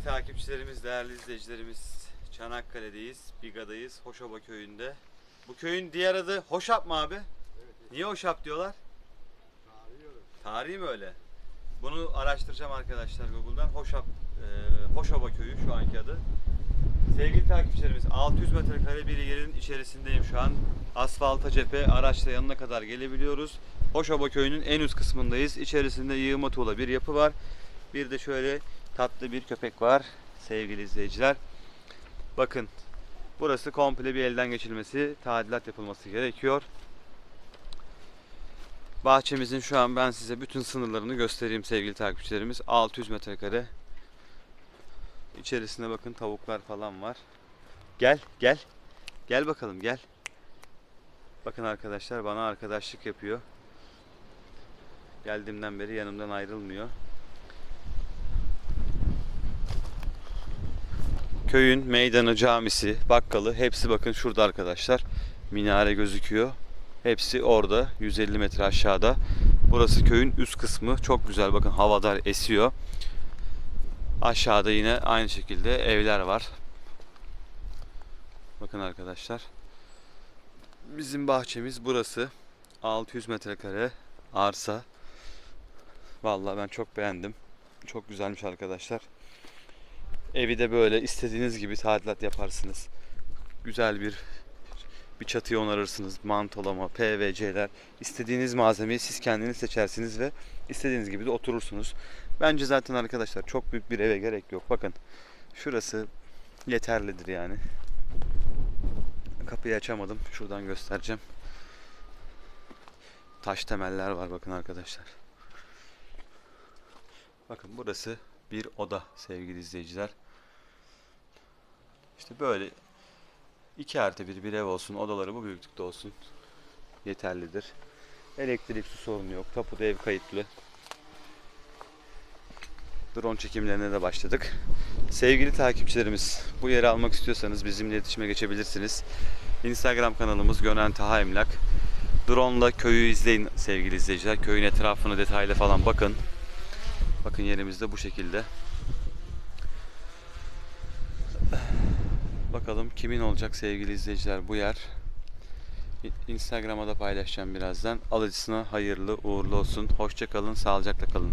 Sevgili takipçilerimiz, değerli izleyicilerimiz Çanakkale'deyiz, Biga'dayız, Hoşoba köyünde. Bu köyün diğer adı Hoşap mı abi? Niye Hoşap diyorlar? Tarihi mi öyle? Bunu araştıracağım arkadaşlar Google'dan. Hoşap, e, Hoşoba köyü şu anki adı. Sevgili takipçilerimiz 600 metrekare bir yerin içerisindeyim şu an. Asfalta cephe araçla yanına kadar gelebiliyoruz. Hoşoba köyünün en üst kısmındayız. İçerisinde yığma tuğla bir yapı var. Bir de şöyle tatlı bir köpek var sevgili izleyiciler. Bakın burası komple bir elden geçilmesi, tadilat yapılması gerekiyor. Bahçemizin şu an ben size bütün sınırlarını göstereyim sevgili takipçilerimiz. 600 metrekare. İçerisinde bakın tavuklar falan var. Gel gel. Gel bakalım gel. Bakın arkadaşlar bana arkadaşlık yapıyor. Geldiğimden beri yanımdan ayrılmıyor. Köyün meydanı, camisi, bakkalı hepsi bakın şurada arkadaşlar. Minare gözüküyor. Hepsi orada 150 metre aşağıda. Burası köyün üst kısmı. Çok güzel bakın havadar esiyor. Aşağıda yine aynı şekilde evler var. Bakın arkadaşlar. Bizim bahçemiz burası. 600 metrekare arsa. Vallahi ben çok beğendim. Çok güzelmiş arkadaşlar. Evi de böyle istediğiniz gibi tadilat yaparsınız. Güzel bir bir çatıyı onarırsınız. Mantolama, PVC'ler. istediğiniz malzemeyi siz kendiniz seçersiniz ve istediğiniz gibi de oturursunuz. Bence zaten arkadaşlar çok büyük bir eve gerek yok. Bakın şurası yeterlidir yani. Kapıyı açamadım. Şuradan göstereceğim. Taş temeller var bakın arkadaşlar. Bakın burası bir oda sevgili izleyiciler. İşte böyle 2 artı bir bir ev olsun, odaları bu büyüklükte olsun yeterlidir. Elektrik su sorunu yok. Tapuda ev kayıtlı. Drone çekimlerine de başladık. Sevgili takipçilerimiz, bu yeri almak istiyorsanız bizimle iletişime geçebilirsiniz. Instagram kanalımız Gönen Taha Emlak. Drone'la köyü izleyin sevgili izleyiciler. Köyün etrafını detaylı falan bakın. Bakın yerimiz de bu şekilde. Bakalım kimin olacak sevgili izleyiciler bu yer. Instagram'a da paylaşacağım birazdan. Alıcısına hayırlı uğurlu olsun. Hoşça kalın, sağlıcakla kalın.